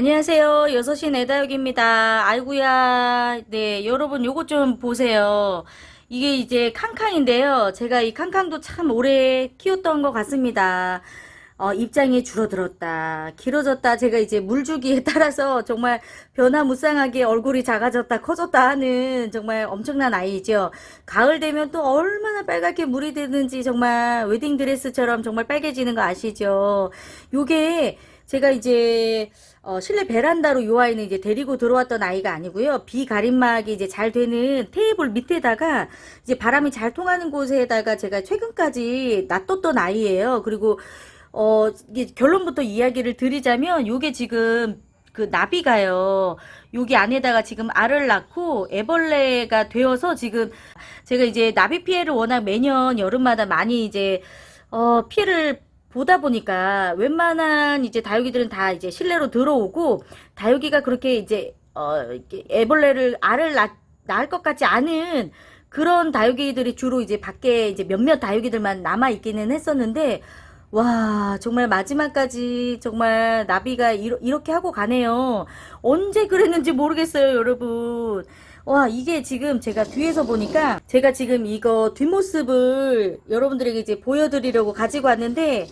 안녕하세요. 6시 내다육입니다. 아이구야. 네, 여러분 요거 좀 보세요. 이게 이제 캉캉인데요. 제가 이 캉캉도 참 오래 키웠던 것 같습니다. 어, 입장이 줄어들었다. 길어졌다. 제가 이제 물주기에 따라서 정말 변화무쌍하게 얼굴이 작아졌다, 커졌다 하는 정말 엄청난 아이죠. 가을 되면 또 얼마나 빨갛게 물이 되는지 정말 웨딩드레스처럼 정말 빨개지는 거 아시죠? 요게 제가 이제 어, 실내 베란다로 요 아이는 이제 데리고 들어왔던 아이가 아니고요. 비가림막이 이제 잘 되는 테이블 밑에다가 이제 바람이 잘 통하는 곳에다가 제가 최근까지 놔뒀던 아이예요. 그리고 어, 이게 결론부터 이야기를 드리자면 요게 지금 그 나비가요. 여기 안에다가 지금 알을 낳고 애벌레가 되어서 지금 제가 이제 나비 피해를 워낙 매년 여름마다 많이 이제 어, 피해를 보다 보니까 웬만한 이제 다육이들은 다 이제 실내로 들어오고 다육이가 그렇게 이제 어 애벌레를 알을 낳, 낳을 것 같지 않은 그런 다육이들이 주로 이제 밖에 이제 몇몇 다육이들만 남아 있기는 했었는데 와 정말 마지막까지 정말 나비가 이렇게 하고 가네요. 언제 그랬는지 모르겠어요, 여러분. 와, 이게 지금 제가 뒤에서 보니까 제가 지금 이거 뒷모습을 여러분들에게 이제 보여드리려고 가지고 왔는데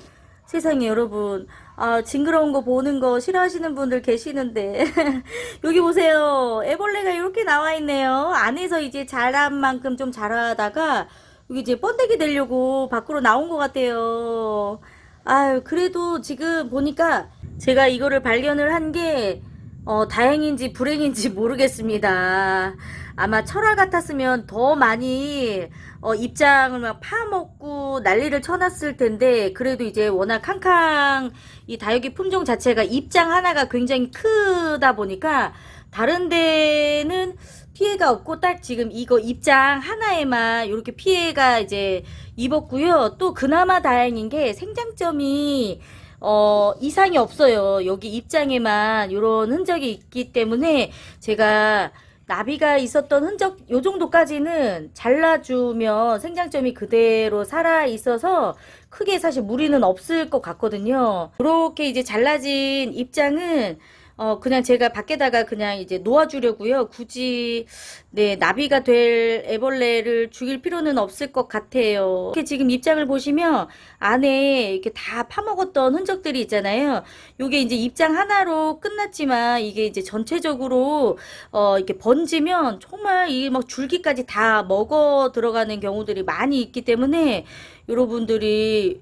세상에 여러분, 아, 징그러운 거 보는 거 싫어하시는 분들 계시는데 여기 보세요. 애벌레가 이렇게 나와 있네요. 안에서 이제 자란 만큼 좀 자라다가 여기 이제 번데기 되려고 밖으로 나온 것 같아요. 아유, 그래도 지금 보니까 제가 이거를 발견을 한 게, 어, 다행인지 불행인지 모르겠습니다. 아마 철화 같았으면 더 많이, 어, 입장을 막 파먹고 난리를 쳐놨을 텐데, 그래도 이제 워낙 캉캉, 이 다육이 품종 자체가 입장 하나가 굉장히 크다 보니까, 다른 데는 피해가 없고 딱 지금 이거 입장 하나에만 이렇게 피해가 이제 입었고요. 또 그나마 다행인 게 생장점이 어 이상이 없어요. 여기 입장에만 이런 흔적이 있기 때문에 제가 나비가 있었던 흔적 요 정도까지는 잘라주면 생장점이 그대로 살아 있어서 크게 사실 무리는 없을 것 같거든요. 이렇게 이제 잘라진 입장은 어, 그냥 제가 밖에다가 그냥 이제 놓아주려고요. 굳이, 네, 나비가 될 애벌레를 죽일 필요는 없을 것 같아요. 이렇게 지금 입장을 보시면 안에 이렇게 다 파먹었던 흔적들이 있잖아요. 요게 이제 입장 하나로 끝났지만 이게 이제 전체적으로, 어, 이렇게 번지면 정말 이게 막 줄기까지 다 먹어 들어가는 경우들이 많이 있기 때문에 여러분들이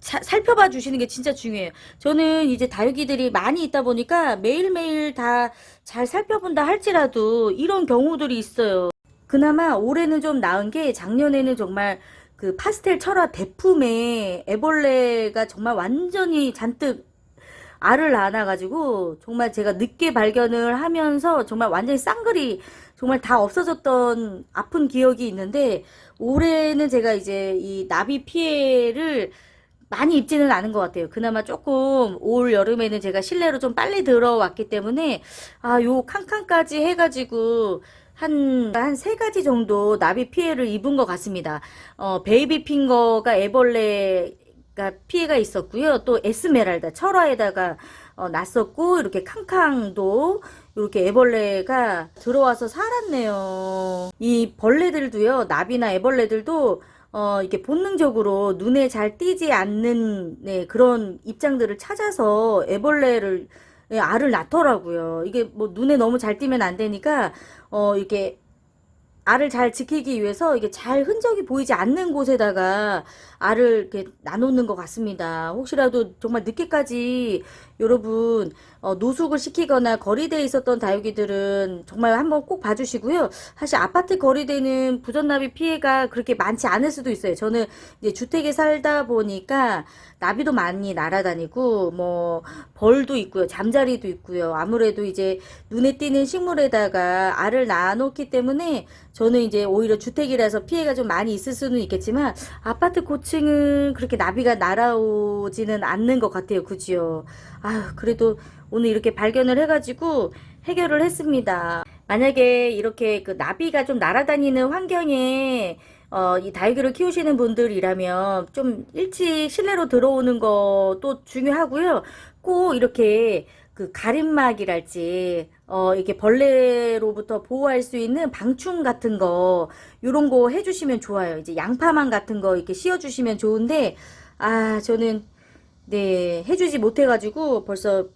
살펴봐 주시는 게 진짜 중요해요. 저는 이제 다육이들이 많이 있다 보니까 매일매일 다 잘 살펴본다 할지라도 이런 경우들이 있어요. 그나마 올해는 좀 나은 게 작년에는 정말 그 파스텔 철화 대품에 애벌레가 정말 완전히 잔뜩 알을 낳아가지고 정말 제가 늦게 발견을 하면서 정말 완전히 쌍글이 정말 다 없어졌던 아픈 기억이 있는데 올해는 제가 이제 이 나비 피해를 많이 입지는 않은 것 같아요. 그나마 조금 올 여름에는 제가 실내로 좀 빨리 들어왔기 때문에 아, 요 칸칸까지 해가지고 한, 한 세 가지 정도 나비 피해를 입은 것 같습니다. 어, 베이비 핑거가 애벌레가 피해가 있었고요. 또 에스메랄다, 철화에다가 어, 났었고, 이렇게 캉캉도 이렇게 애벌레가 들어와서 살았네요. 이 벌레들도요, 나비나 애벌레들도 어, 이렇게 본능적으로 눈에 잘 띄지 않는 네, 그런 입장들을 찾아서 애벌레를 예, 알을 낳더라고요. 이게 뭐 눈에 너무 잘 띄면 안 되니까 어, 이렇게 알을 잘 지키기 위해서 이게 잘 흔적이 보이지 않는 곳에다가 알을 이렇게 나놓는 것 같습니다. 혹시라도 정말 늦게까지 여러분 어, 노숙을 시키거나 거리대에 있었던 다육이들은 정말 한번 꼭 봐주시고요. 사실 아파트 거리대는 부전나비 피해가 그렇게 많지 않을 수도 있어요. 저는 이제 주택에 살다 보니까 나비도 많이 날아다니고 뭐 벌도 있고요. 잠자리도 있고요. 아무래도 이제 눈에 띄는 식물에다가 알을 낳아놓기 때문에 저는 이제 오히려 주택이라서 피해가 좀 많이 있을 수는 있겠지만 아파트 고층은 그렇게 나비가 날아오지는 않는 것 같아요. 그지요? 아유, 그래도 오늘 이렇게 발견을 해가지고 해결을 했습니다. 만약에 이렇게 그 나비가 좀 날아다니는 환경에 어, 이 다육이를 키우시는 분들이라면 좀 일찍 실내로 들어오는 것도 중요하고요. 꼭 이렇게 그그 가림막이랄지 어 이렇게 벌레로부터 보호할 수 있는 방충 같은 거 요런 거 해주시면 좋아요. 이제 양파망 같은 거 이렇게 씌워주시면 좋은데 아 저는 네 해주지 못해가지고 벌써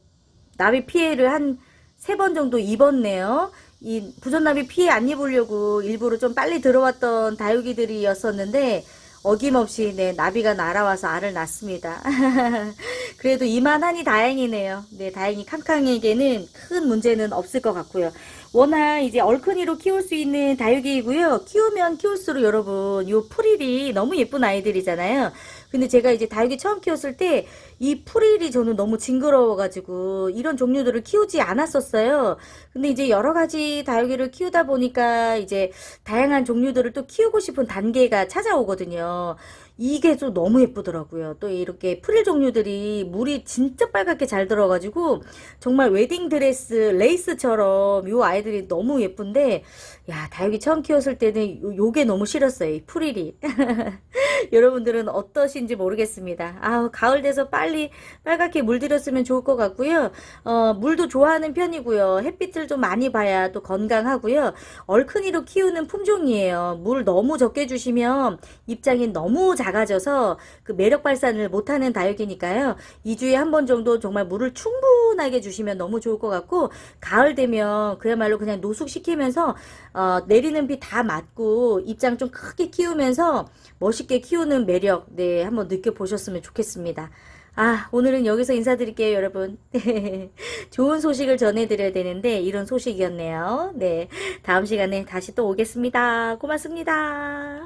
나비 피해를 한 세 번 정도 입었네요. 이 부전나비 피해 안 입으려고 일부러 좀 빨리 들어왔던 다육이들이었었는데 어김없이 네 나비가 날아와서 알을 낳습니다. 그래도 이만하니 다행이네요. 네 다행히 캉캉에게는 큰 문제는 없을 것 같고요. 워낙 이제 얼큰이로 키울 수 있는 다육이고요. 키우면 키울수록 여러분 요 프릴이 너무 예쁜 아이들이잖아요. 근데 제가 이제 다육이 처음 키웠을 때 이 프릴이 저는 너무 징그러워가지고 이런 종류들을 키우지 않았었어요. 근데 이제 여러 가지 다육이를 키우다 보니까 이제 다양한 종류들을 또 키우고 싶은 단계가 찾아오거든요. 이게 좀 너무 예쁘더라고요. 또 이렇게 프릴 종류들이 물이 진짜 빨갛게 잘 들어가지고 정말 웨딩 드레스 레이스처럼 요 아이들이 너무 예쁜데 야 다육이 처음 키웠을 때는 요, 요게 너무 싫었어요. 이 프릴이. 여러분들은 어떠신지 모르겠습니다. 아우 가을 돼서 빨리 빨갛게 물들였으면 좋을 것 같고요. 어 물도 좋아하는 편이고요. 햇빛을 좀 많이 봐야 또 건강하고요. 얼큰이로 키우는 품종이에요. 물 너무 적게 주시면 입장이 너무 작아져서 그 매력 발산을 못하는 다육이니까요. 2주에 한 번 정도 정말 물을 충분하게 주시면 너무 좋을 것 같고 가을 되면 그야말로 그냥 노숙시키면서 어, 내리는 비 다 맞고 입장 좀 크게 키우면서 멋있게 키우는 매력 네 한번 느껴보셨으면 좋겠습니다. 아 오늘은 여기서 인사드릴게요 여러분 좋은 소식을 전해드려야 되는데 이런 소식이었네요 네 다음 시간에 다시 또 오겠습니다 고맙습니다